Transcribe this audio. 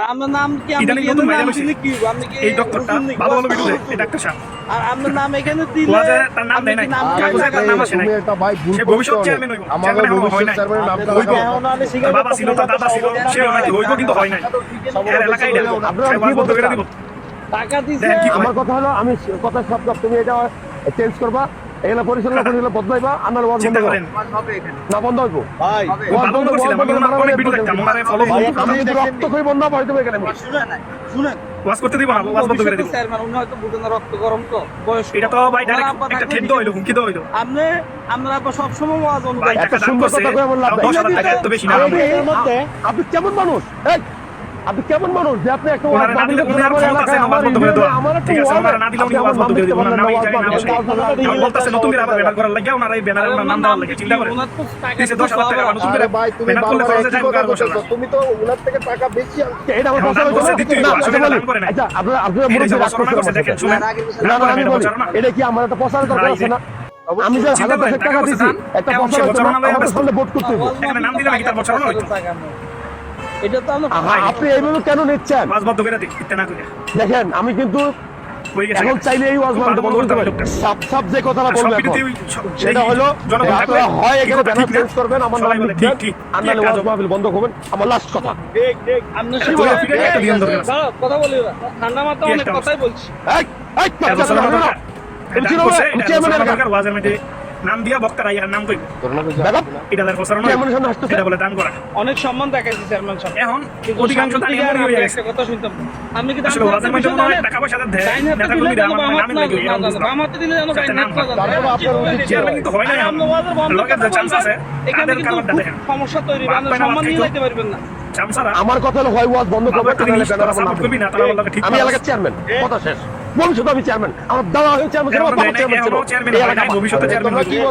আর নাম কি ইদানিং নতুন ভাইরাল নাম কি আপনি কি এই ডক্টরটা ভালো ভালো ভিডিও দেয় এই ডাক্তার সাহেব আর আপনার নাম এখানে দিলে তার নাম দেয় নাই। কাগজে তার নাম আসে নাই। তুমি একটা ভাই ভুল সে ভবিষ্যৎ চেয়ারম্যান হইবো। আমাকে চেয়ারম্যান হইবো, ভবিষ্যৎ নাই। চেয়ারম্যানের নামটা হইবো। লাগাও। এখন নাহলে তার বাবা ছিল তার দাদা ছিল সেও নাকি হইবো কিন্তু হয় নাই এর এলাকায় এটা সে বন্ধ করে দিব টাকা দিছে? আমার কথা হলো আমি কথা সব সব তুমি এটা চেঞ্জ করবা এগুলো পরিচালনা করে বদলাইবা আমার ওয়াজ বন্ধ করেন। না বন্ধ হইবো। ভাই বন্ধ করছিলাম। আমি অনেক ভিডিও দেখতাম ওনারে ফলো ভাই, আমি রক্ত খাই বন্ধ এখানে। শুনেন না, শুনেন। ওয়াজ করতে দিব না ওয়াজ বন্ধ করে দিব। ভবিষ্যতে চেয়ারম্যান উনি হয়তো বুঝেন রক্ত গরম তো বয়স এটা তো ভাই ডাইরেক্ট একটা হইল হুমকি হইল। আপনি আপনার আব্বা সবসময় ওয়াজ দান সুন্দর কথা আমার হাজার টাকা এত বেশি না। আপনি কেমন মানুষ? এই, আপনি কেমন মানুষ? যে আপনি একটা ওনারে না দিলে উনি আর ক্ষমতা আছে না বন্ধ করে দেওয়া। আমার একটা ঠিক আছে ওয়াজ ওনারা না দিলে উনি ওয়াজ বন্ধ করে দিব ওনার নামে এই জায়গায় নাম আসে নতুন করে আবার ব্যানার করার লাগে ওনারা এই ব্যানারের নাম দেওয়ার লাগে চিন্তা করেন। ওনার তো টাকা দিছে দশ হাজার টাকা নতুন করে ভাই তুমি তো উনার থেকে টাকা বেশি। এটা কি আমার একটা প্রচারের দরকার আছে না? আমি যে হাজার টাকা একটা বছর। ভোট করতে এখানে নাম দিলাম, গীতার বছর নয় তো। এটা তো আমরা আপনি এইভাবে কেন নিচ্ছেন? ওয়াজ বন্ধ করে দিই না করে। দেখেন আমি কিন্তু এখন চাইলে এই ওয়াজ বন্ধ বন্ধ করতে পারি। সাপ সাপ যে কথাটা বলব এখন ভিডিওতেই ওই সব- সেটা হলো জনগণ যে থাকলে আপনারা হয় এখানে ব্যানার চেঞ্জ করবেন আমার নাম লিখবেন। আর নাহলে ওয়াজ মাহফিল বন্ধ করবেন। লাস্ট কথা। ঠিক ঠিক কথা বলি ঠান্ডা মাথা অনেক কথাই বলছি। না? নাম দিয়া বক্তারা ইয়ার নাম কইব এটা তার। এটা বলে দান করা। অনেক সম্মান দেখাইছি চেয়ারম্যান সাহেব। এখন অধিকাংশ দান আমি হয়ে গেছে। কথা শুনতাম। আপনি কি দান আসলে ওয়াজের মধ্যে হয় টাকা পয়সা দেয় নেতা আমার নামে লাগে। বাম হাতে দিলে নাম জানে। উচিত চেয়ারম্যান কিন্তু হয় না। লগের যে চান্স আছে। এখানে কিন্তু সমস্যা তৈরি সম্মান নিয়ে। যাইতে পারবেন না। আমার কথা হলো হয় ওয়াজ বন্ধ নাম করবি আমি এলাকার চেয়ারম্যান কথা শেষ। ভবিষ্যতে আমি চেয়ারম্যান আমার দাদা হয়ে চেয়ারম্যান ছিল